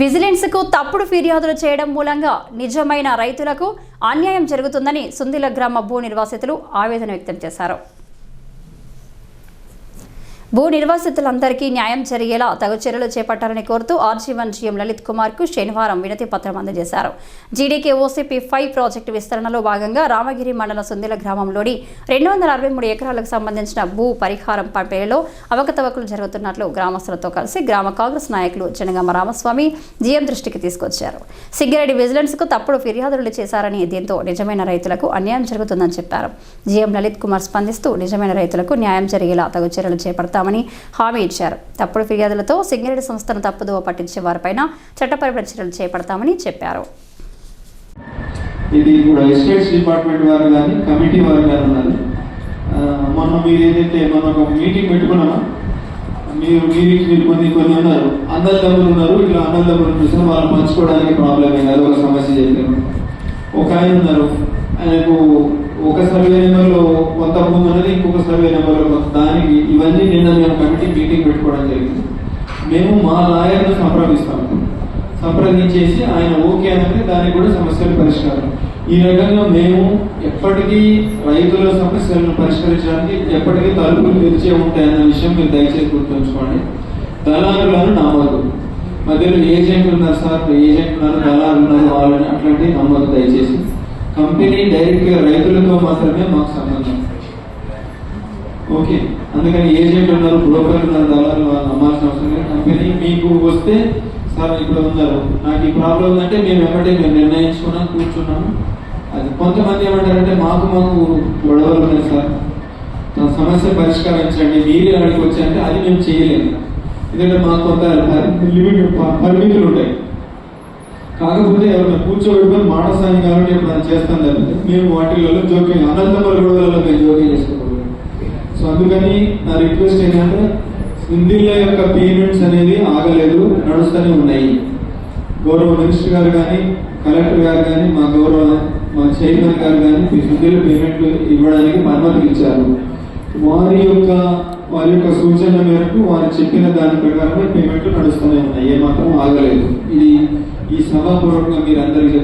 విజిలెన్స్కు తప్పుడు ఫిర్యాదులు చేయడం మూలంగా నిజమైన రైతులకు అన్యాయం జరుగుతుందని సుందిల గ్రామ భూ నిర్వాసితులు ఆవేదన వ్యక్తం చేశారు. భూ నిర్వాసితులందరికీ న్యాయం జరిగేలా తగు చర్యలు చేపట్టాలని కోరుతూ ఆర్జీవన్ జీఎం లలిత్ కుమార్కు శనివారం వినతి పత్రం అందజేశారు. జీడీకే ఓసీపీ ఫైవ్ ప్రాజెక్టు విస్తరణలో భాగంగా రామగిరి మండలం సుందిల గ్రామంలోని రెండు వందల అరవై మూడు ఎకరాలకు సంబంధించిన భూ పరిహారం పంపిణీలో అవకతవకలు జరుగుతున్నట్లు గ్రామస్తులతో కలిసి గ్రామ కాంగ్రెస్ నాయకులు జనగామ రామస్వామి జీఎం దృష్టికి తీసుకొచ్చారు. సిగ్గిరెడ్డి విజిలెన్స్కు తప్పుడు ఫిర్యాదులు చేశారని దీంతో నిజమైన రైతులకు అన్యాయం జరుగుతుందని చెప్పారు. జీఎం లలిత్ కుమార్ స్పందిస్తూ నిజమైన రైతులకు న్యాయం జరిగేలా తగు చర్యలు చేపడతామని హామీ ఇచ్చారు. తప్పుడు ఫిర్యాదులతో సింగరేణి సంస్థను తప్పుదోవ పట్టించే వారిపైన చట్టపరమైన చర్యలు చేపడతామని చెప్పారు. ఇది కూడా ఎస్టేట్స్ డిపార్ట్మెంట్ వారు కానీ కమిటీ వారు కానీ ఉన్నారు. మొన్న మీరు ఏదైతే మొన్న ఒక మీటింగ్ పెట్టుకున్నామా? మీరు మీటింగ్ మీరు కొన్ని కొన్ని ఉన్నారు అన్నదమ్ములు ఉన్నారు. ఇట్లా అందరి ఉన్నారు సార్ వాళ్ళు పంచుకోవడానికి ప్రాబ్లం అయింది అది ఒక సమస్య చెప్పారు. ఒక ఆయన ఉన్నారు. ఆయనకు మీటింగ్ పెట్టుకోవడం జరిగింది. మేము మా లాయర్ను సంప్రదిస్తాము. సంప్రదించేసి ఆయన ఓకే అంటే దానికి కూడా సమస్యలు పరిష్కారం. ఈ రకంగా మేము ఎప్పటికీ రైతుల సమస్యలను పరిష్కరించడానికి ఎప్పటికీ తలుపులు తెరిచే ఉంటాయన్న విషయం మీరు దయచేసి గుర్తుంచుకోండి. దళారులను నమ్మదు. మధ్యలో ఏజెంట్ ఉన్నారు సార్ ఏజెంట్ ఉన్నారు దళారులు ఉన్నారు వాళ్ళని అట్లాంటివి నమ్మదు దయచేసి. కంపెనీ డైరెక్ట్గా రైతులతో మాత్రమే మాకు సంబంధం. ఓకే. అందుకని ఏజెంట్ ఉన్నారు బ్రోకర్ ఉన్నారు దళాలు వాళ్ళు నమ్మాల్సిన అవసరం లేదు. కంపెనీ మీకు వస్తే సార్ ఇప్పుడు ఉన్నారు. నాకు ఈ ప్రాబ్లం ఉందంటే మేము వెంబడే మేము నిర్ణయించుకున్నాం కూర్చున్నాము. అది కొంతమంది ఏమంటారంటే మాకు మాకు గొడవలు ఉన్నాయి సార్. నా సమస్య పరిష్కరించండి. మీరే అడిగి వచ్చారంటే అది మేము చేయలేము. ఎందుకంటే మాకు కొంత లిమిట్ పరిమితులు ఉంటాయి. కాకపోతే ఎవరైనా కూర్చోబెట్టుకొని మాట సాయం కాబట్టి ఎప్పుడు చేస్తాం తప్పితే మేము వాటిల్లో జోక్యం అనంతపురం గొడవలలో మేము అందుకని నా రిక్వెస్ట్ ఏంటంటే హిందీల యొక్క పేమెంట్స్ అనేది ఆగలేదు నడుస్తూనే ఉన్నాయి. గౌరవ మినిస్టర్ గారు కానీ కలెక్టర్ గారు కానీ మా గౌరవ మా చైర్మన్ గారు కానీ హిందీలో పేమెంట్లు ఇవ్వడానికి అనుమతి ఇచ్చారు. వారి యొక్క వారి యొక్క సూచన మేరకు వారు చెప్పిన దాని ప్రకారమే పేమెంట్లు నడుస్తూనే ఉన్నాయి ఏమాత్రం ఆగలేదు. ఇది ఈ సభాపూర్వకంగా మీరు అందరికీ